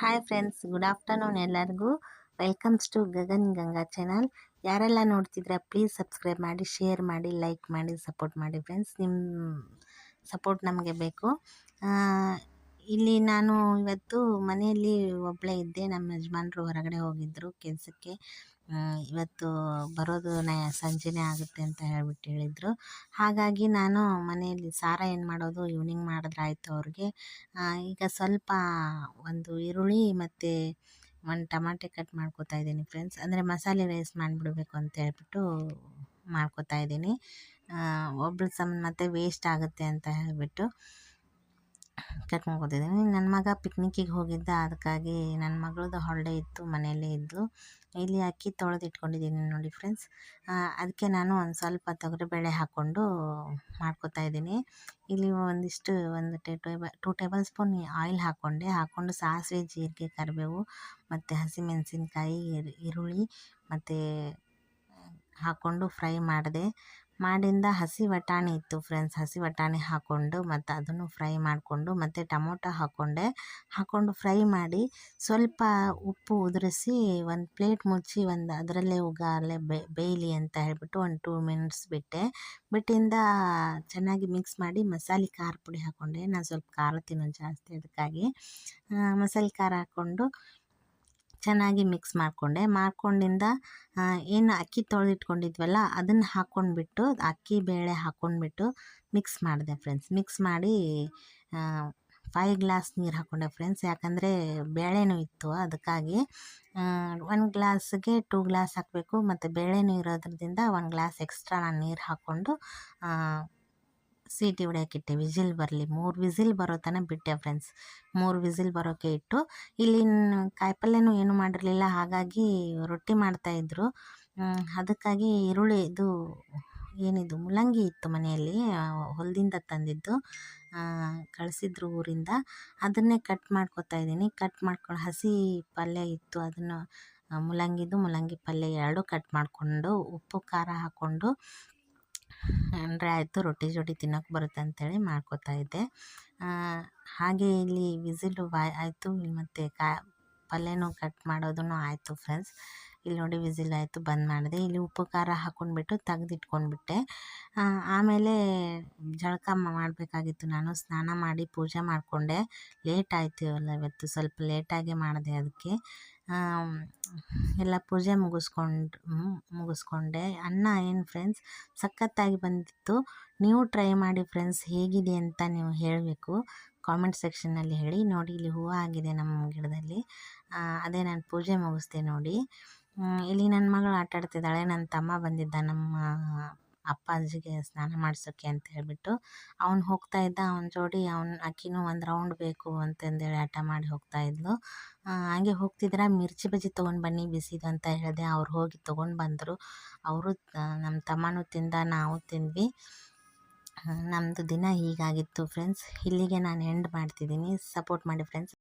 Hi friends good afternoon ಎಲ್ಲರಿಗೂ. Welcomes to Gagan Ganga channel ಯಾರೆಲ್ಲ ನೋಡ್ತಿದ್ರೆ ಪ್ಲೀಸ್ ಸಬ್ಸ್ಕ್ರೈಬ್ ಮಾಡಿ ಶೇರ್ ಮಾಡಿ ಲೈಕ್ ಮಾಡಿ ಸಪೋರ್ಟ್ ಮಾಡಿ ಫ್ರೆಂಡ್ಸ್ ನಿಮ್ಮ ಸಪೋರ್ಟ್ ನಮಗೆ ಬೇಕು. ಇಲ್ಲಿ ನಾನು ಇವತ್ತು ಮನೆಯಲ್ಲಿ ಒಬ್ಬಳೇ ಇದ್ದೆ. ನಮ್ಮ ಯಜಮಾನ್ರು ಹೊರಗಡೆ ಹೋಗಿದ್ದರು ಕೆಲಸಕ್ಕೆ. ಇವತ್ತು ಬರೋದು ನ, ಸಂಜೆನೇ ಆಗುತ್ತೆ ಅಂತ ಹೇಳ್ಬಿಟ್ಟು ಹೇಳಿದರು. ಹಾಗಾಗಿ ನಾನು ಮನೆಯಲ್ಲಿ ಸಾರ ಏನು ಮಾಡೋದು ಈವ್ನಿಂಗ್ ಮಾಡಿದ್ರೆ ಆಯಿತು ಅವ್ರಿಗೆ. ಈಗ ಸ್ವಲ್ಪ ಒಂದು ಈರುಳ್ಳಿ ಮತ್ತು ಒಂದು ಟಮಾಟೆ ಕಟ್ ಮಾಡ್ಕೊತಾ ಇದ್ದೀನಿ ಫ್ರೆಂಡ್ಸ್ ಅಂದರೆ ಮಸಾಲೆ ರೈಸ್ ಮಾಡಿಬಿಡ್ಬೇಕು ಅಂತ ಹೇಳ್ಬಿಟ್ಟು ಮಾಡ್ಕೊತಾ ಇದ್ದೀನಿ. ಒಬ್ಳು ಸಮ ಮತ್ತು ವೇಸ್ಟ್ ಆಗುತ್ತೆ ಅಂತ ಹೇಳಿಬಿಟ್ಟು. ಕಟ್ ಹೋಗ್ತಿದ್ದೀನಿ ನನ್ನ ಮಗ ಪಿಕ್ನಿಕ್ಕಿಗೆ ಹೋಗಿದ್ದ, ಅದಕ್ಕಾಗಿ ನನ್ನ ಮಗಳದ್ದು ಹಾಲ್ಡೇ ಇತ್ತು, ಮನೆಯಲ್ಲೇ ಇದ್ದು ಇಲ್ಲಿ ಅಕ್ಕಿ ತೊಳೆದು ಇಟ್ಕೊಂಡಿದ್ದೀನಿ ನೋಡಿ ಫ್ರೆಂಡ್ಸ್ ಅದಕ್ಕೆ ನಾನು ಒಂದು ಸ್ವಲ್ಪ ತೊಗರಿಬೇಳೆ ಹಾಕ್ಕೊಂಡು ಮಾಡ್ಕೊತಾ ಇದ್ದೀನಿ. ಇಲ್ಲಿ ಒಂದಿಷ್ಟು ಒಂದು ಟೇ table two tablespoon oil ಹಾಕ್ಕೊಂಡೆ. ಹಾಕ್ಕೊಂಡು ಸಾಸಿವೆ, ಜೀರಿಗೆ, ಕರಿಬೇವು, ಮತ್ತು ಹಸಿಮೆಣಸಿನ್ಕಾಯಿ ಈರುಳ್ಳಿ, ಮತ್ತು ಹಾಕ್ಕೊಂಡು ಫ್ರೈ ಮಾಡಿದೆ. ಮಾಡಿಂದ ಹಸಿ ಬಟಾಣಿ ಇತ್ತು ಫ್ರೆಂಡ್ಸ್ ಹಸಿ ಬಟಾಣಿ ಹಾಕ್ಕೊಂಡು ಮತ್ತು ಅದನ್ನು ಫ್ರೈ ಮಾಡಿಕೊಂಡು ಮತ್ತು ಟೊಮೊಟೊ ಹಾಕ್ಕೊಂಡೆ ಹಾಕ್ಕೊಂಡು ಫ್ರೈ ಮಾಡಿ ಸ್ವಲ್ಪ ಉಪ್ಪು ಉದುರಿಸಿ ಒಂದು ಪ್ಲೇಟ್ ಮುಚ್ಚಿ ಒಂದು ಅದರಲ್ಲೇ ಉಗಾಲೆ ಬೇಯಲಿ ಅಂತ ಹೇಳಿಬಿಟ್ಟು ಒಂದು ಟೂ ಮಿನಿಟ್ಸ್ ಬಿಟ್ಟೆ. ಬಿಟ್ಟಿಂದ ಚೆನ್ನಾಗಿ ಮಿಕ್ಸ್ ಮಾಡಿ ಮಸಾಲೆ ಖಾರ ಪುಡಿ ಹಾಕ್ಕೊಂಡೆ ನಾನು ಸ್ವಲ್ಪ ಖಾರ ತಿನ್ನೋದು ಜಾಸ್ತಿ ಅದಕ್ಕಾಗಿ. ಮಸಾಲೆ ಖಾರ ಹಾಕ್ಕೊಂಡು ಚೆನ್ನಾಗಿ ಮಿಕ್ಸ್ ಮಾಡಿಕೊಂಡೆ. ಮಾಡ್ಕೊಂಡಿಂದ ಏನು ಅಕ್ಕಿ ತೊಳೆದಿಟ್ಕೊಂಡಿದ್ವಲ್ಲ, ಅದನ್ನು ಹಾಕ್ಕೊಂಡ್ಬಿಟ್ಟು, ಅಕ್ಕಿ ಬೇಳೆ ಹಾಕ್ಕೊಂಡ್ಬಿಟ್ಟು ಮಿಕ್ಸ್ ಮಾಡಿದೆ ಫ್ರೆಂಡ್ಸ್. ಮಿಕ್ಸ್ ಮಾಡಿ ಫೈ ಗ್ಲಾಸ್ ನೀರು ಹಾಕ್ಕೊಂಡೆ ಫ್ರೆಂಡ್ಸ್. ಯಾಕಂದರೆ ಬೇಳೆನೂ ಇತ್ತು ಅದಕ್ಕಾಗಿ. ಒನ್ ಗ್ಲಾಸ್ಗೆ ಟೂ ಗ್ಲಾಸ್ ಹಾಕಬೇಕು. ಮತ್ತು ಬೇಳೆನೂ ಇರೋದ್ರಿಂದ ಒನ್ ಗ್ಲಾಸ್ ಎಕ್ಸ್ಟ್ರಾ ನಾನು ನೀರು ಹಾಕ್ಕೊಂಡು ಸೀಟಿ ಹೊಡೆಯೋಕ್ಕಿಟ್ಟೆ ವಿಸಿಲ್ ಬರಲಿ. ಮೂರು ವಿಸಿಲ್ ಬರೋ ತನಕ ಬಿಟ್ಟೆ ಫ್ರೆಂಡ್ಸ್. ಮೂರು ವಿಸಿಲ್ ಬರೋಕ್ಕೆ ಇಟ್ಟು ಇಲ್ಲಿ ಕಾಯಿಪಲ್ಯನೂ ಏನು ಮಾಡಿರಲಿಲ್ಲ. ಹಾಗಾಗಿ ರೊಟ್ಟಿ ಮಾಡ್ತಾಯಿದ್ರು ಅದಕ್ಕಾಗಿ ಈರುಳ್ಳಿ ಇದು ಏನಿದು? ಮುಲಂಗಿ ಇತ್ತು ಮನೆಯಲ್ಲಿ. ಹೊಲದಿಂದ ತಂದಿದ್ದು. ಕಳಿಸಿದ್ರು ಊರಿಂದ. ಅದನ್ನೇ ಕಟ್ ಮಾಡ್ಕೊತಾ ಇದ್ದೀನಿ. ಕಟ್ ಮಾಡ್ಕೊಂಡು ಹಸಿ ಪಲ್ಯ ಇತ್ತು. ಅದನ್ನು ಮುಲಂಗಿದು ಮುಲಂಗಿ ಪಲ್ಯ ಎರಡು ಕಟ್ ಮಾಡಿಕೊಂಡು, ಉಪ್ಪು, ಖಾರ ಹಾಕ್ಕೊಂಡು ಅಂದರೆ ಆಯಿತು ರೊಟ್ಟಿ ಜೋಡಿ ತಿನ್ನೋಕೆ ಬರುತ್ತೆ ಅಂಥೇಳಿ ಮಾಡ್ಕೊತಾ ಇದ್ದೆ. ಹಾಗೆ ಇಲ್ಲಿ ವಿಸಿಲು ಬಾಯ್ ಆಯಿತು ಮತ್ತು ಕಾ, ಪಲ್ಯನೂ ಕಟ್ ಮಾಡೋದೂ ಆಯಿತು ಫ್ರೆಂಡ್ಸ್ ಇಲ್ಲಿ ನೋಡಿ ವಿಸಿಲ್ ಆಯಿತು, ಬಂದ್ ಮಾಡಿದೆ. ಇಲ್ಲಿ ಉಪ್ಪು ಖಾರ ಹಾಕ್ಕೊಂಡ್ಬಿಟ್ಟು ತೆಗ್ದಿಟ್ಕೊಂಡ್ಬಿಟ್ಟೆ. ಆಮೇಲೆ ಜಳಕ ಮಾಡಬೇಕಾಗಿತ್ತು. ನಾನು ಸ್ನಾನ ಮಾಡಿ ಪೂಜೆ ಮಾಡಿಕೊಂಡೆ. ಲೇಟ್ ಆಯಿತು ಇವತ್ತು, ಸ್ವಲ್ಪ ಲೇಟಾಗಿ ಮಾಡಿದೆ ಅದಕ್ಕೆ. ಎಲ್ಲ ಪೂಜೆ ಮುಗಿಸ್ಕೊಂಡು ಮುಗಿಸ್ಕೊಂಡೆ. ಅನ್ನ ಏನು ಫ್ರೆಂಡ್ಸ್ ಸಖತ್ತಾಗಿ ಬಂದಿತ್ತು. ನೀವು ಟ್ರೈ ಮಾಡಿ ಫ್ರೆಂಡ್ಸ್ ಹೇಗಿದೆ ಅಂತ ನೀವು ಹೇಳಬೇಕು. ಕಾಮೆಂಟ್ ಸೆಕ್ಷನ್ನಲ್ಲಿ ಹೇಳಿ. ನೋಡಿ, ಇಲ್ಲಿ ಹೂವು ಆಗಿದೆ ನಮ್ಮ ಗಿಡದಲ್ಲಿ. ಅದೇ ನಾನು ಪೂಜೆ ಮುಗಿಸ್ದೆ ನೋಡಿ. ಇಲ್ಲಿ ನನ್ನ ಮಗಳು ಆಟ ಆಡ್ತಿದ್ದಾಳೆ ನನ್ನ ತಮ್ಮ ಬಂದಿದ್ದ ನಮ್ಮ ಅಪ್ಪಾಜಿಗೆ ಸ್ನಾನ ಮಾಡಿಸೋಕ್ಕೆ ಅಂತ ಹೇಳಿಬಿಟ್ಟು ಅವ್ನು ಹೋಗ್ತಾ ಇದ್ದ. ಅವ್ನ ಜೋಡಿ ಅವ್ನ ಅಕ್ಕಿನೂ ಒಂದು ರೌಂಡ್ ಬೇಕು ಅಂತಂದೇಳಿ ಆಟ ಮಾಡಿ ಹೋಗ್ತಾ ಇದ್ಲು. ಹಂಗೆ ಹೋಗ್ತಿದ್ರೆ? ಮಿರ್ಚಿ ಬಜ್ಜಿ ತೊಗೊಂಡು ಬನ್ನಿ, ಬಿಸಿದು ಅಂತ ಹೇಳಿದೆ. ಅವ್ರು ಹೋಗಿ ತೊಗೊಂಡು ಬಂದರು. ಅವರು ನಮ್ಮ ತಮ್ಮನೂ ತಿಂದ, ನಾವು ತಿಂದ್ವಿ. ನಮ್ಮದು ದಿನ ಹೀಗಾಗಿತ್ತು ಫ್ರೆಂಡ್ಸ್ ಇಲ್ಲಿಗೆ ನಾನು ಎಂಡ್ ಮಾಡ್ತಿದ್ದೀನಿ. ಸಪೋರ್ಟ್ ಮಾಡಿ ಫ್ರೆಂಡ್ಸ್